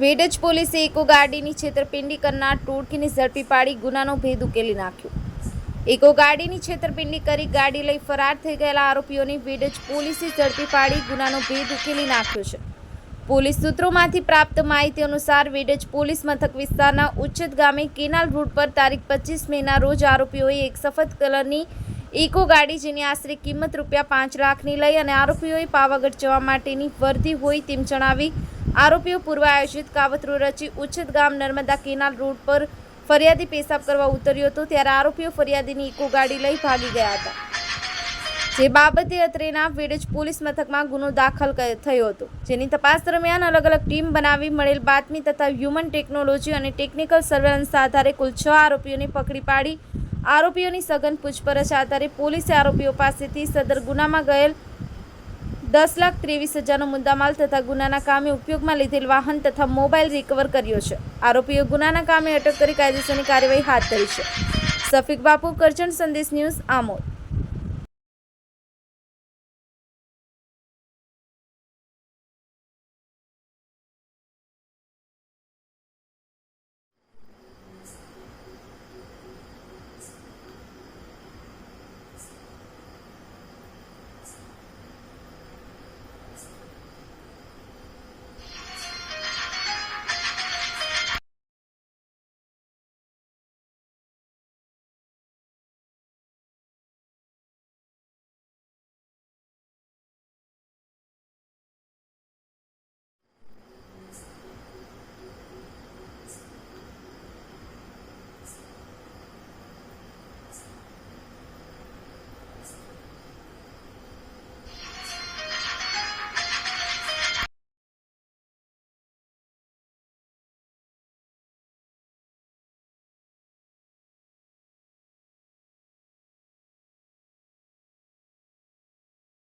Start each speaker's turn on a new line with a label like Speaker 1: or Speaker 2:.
Speaker 1: વેડજ પોલીસે ઇકો ગાડીની છેતરપિંડી કરનાર ટોળકીને ઝડપી પાડી ગુનાનો ભેદ ઉકેલી નાખ્યો. ઇકો ગાડીની છેતરપિંડી કરી ગાડી લઈ ફરાર થઈ ગયેલા આરોપીઓની વેડજ પોલીસે ઝડપી પાડી ગુનાનો ભેદ ઉકેલી નાખ્યો છે. પોલીસ સૂત્રોમાંથી પ્રાપ્ત માહિતી અનુસાર વેડજ પોલીસ મથક વિસ્તારના ઉચ્ચત ગામે કેનાલ રોડ પર તારીખ પચીસ મેના રોજ આરોપીઓએ એક સફેદ કલરની ઇકો ગાડી જેની આશરે કિંમત રૂપિયા પાંચ લાખની લઈ અને આરોપીઓએ પાવાગઢ જવા માટેની વર્ધી હોય તેમ જણાવી આરોપીઓ પૂર્વ આયોજિત કાવતરું રચી ઉચ્છેદ ગામ નર્મદા કેનાલ રોડ પર ફરિયાદી પેશાબ કરવા ઉતર્યો હતો, ત્યારે આરોપીઓ ફરિયાદીની ઇકો ગાડી લઈ ભાગી ગયા હતા. જે બાબતે અત્રેના વેડજ પોલીસ મથકમાં ગુનો દાખલ થયો હતો. જેની તપાસ દરમિયાન અલગ અલગ ટીમ બનાવી મળેલ બાતમી તથા હ્યુમન ટેકનોલોજી અને ટેકનિકલ સર્વેલન્સ આધારે કુલ છ આરોપીઓને પકડી પાડી. આરોપીઓની સઘન પૂછપરછ આધારે પોલીસે આરોપીઓ પાસેથી સદર ગુનામાં ગયેલ દસ લાખ ત્રેવીસ હજારનો મુદ્દામાલ તથા ગુનાના કામે ઉપયોગમાં લીધેલ વાહન તથા મોબાઈલ રિકવર કર્યો છે. આરોપીઓ ગુનાના કામે અટક કરી કાયદેસરની કાર્યવાહી હાથ ધરી છે. સફિક બાપુ, કરજણ સંદેશ ન્યૂઝ આમોદ.